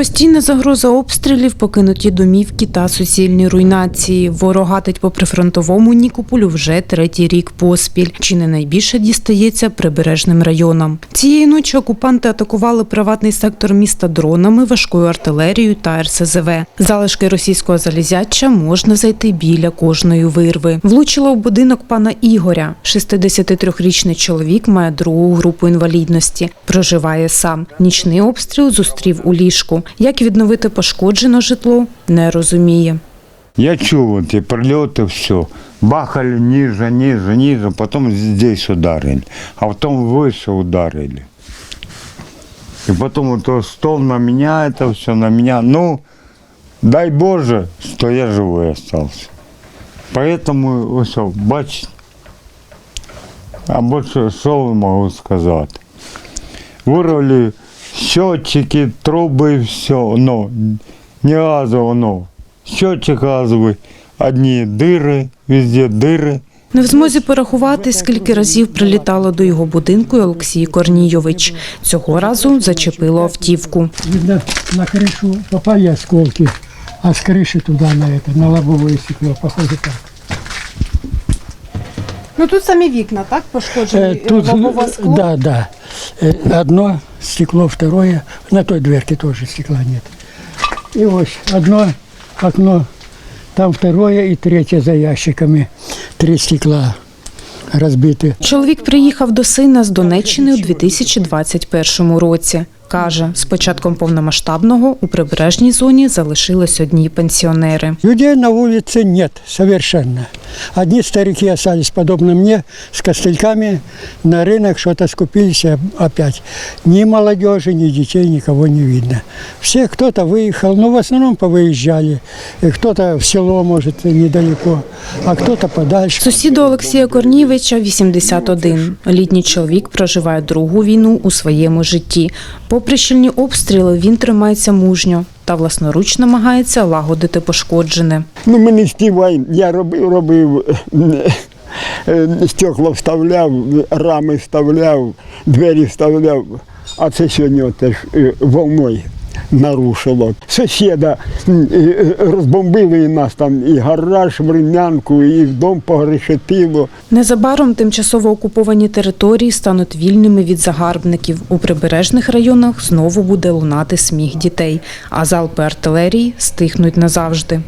Постійна загроза обстрілів, покинуті домівки та суцільні руйнації. Ворог гатить по прифронтовому Нікополю вже третій рік поспіль. Чи не найбільше дістається прибережним районам. Цієї ночі окупанти атакували приватний сектор міста дронами, важкою артилерією та РСЗВ. Залишки російського залізяча можна зайти біля кожної вирви. Влучило в будинок пана Ігоря. 63-річний чоловік має другу групу інвалідності. Проживає сам. Нічний обстріл зустрів у ліжку Як відновити пошкоджене житло, не розуміє. Я чув эти прильоти, все. Бахали ниже, ниже, ниже, потом здесь ударили. А потом выше ударили. И потом вот то стол на меня, это все на меня. Ну, дай Боже, что я живой остался. Поэтому, все, бачите. А больше что могу сказать? Вырвали счетчики, трубы, все, ну, не газово, ну, счетчик газовый, одни дыры, везде дыры. Не в змозі порахувати, скільки разів прилітало до його будинку і Олексій Корнійович. Цього разу зачепило автівку. Видно, на крышу попали осколки, а с крыши туда на это, на лобовое стекло, похоже так. Ну тут самі вікна, так Э, да, да. Э, Одно стекло, второе, на той дверке тоже стекла нет. И вот одно окно, там второе и третье за ящиками. Три стекла разбиты. Чоловік приїхав до сина з Донеччини у 2021 році. Каже, з початком повномасштабного у прибережній зоні залишились одні пенсіонери. Людей на улице нет совершенно. Одни старики остались, подобно мне, с костыльками на рынок что-то скупились и опять. Ни молодежи, ни детей, никого не видно. Все кто-то выехал, но в основном повыезжали. И кто-то в село, может, недалеко, а кто-то подальше. Сусіду Олексія Корнійовича 81. Літній чоловік проживає другу війну у своєму житті. Попри щільні обстріли, він тримається мужньо та власноруч намагається лагодити пошкоджене. Ну, ми не співаємо. Я робив, робив, е, е, стекла вставляв, рами вставляв, двері вставляв. А це сьогодні теж е, волною нарушило. Сусіда е, розбомбили і нас там і гараж, в врем'янку, і дом погрешетило. Незабаром тимчасово окуповані території стануть вільними від загарбників. У прибережних районах знову буде лунати сміх дітей, а залпи артилерії стихнуть назавжди.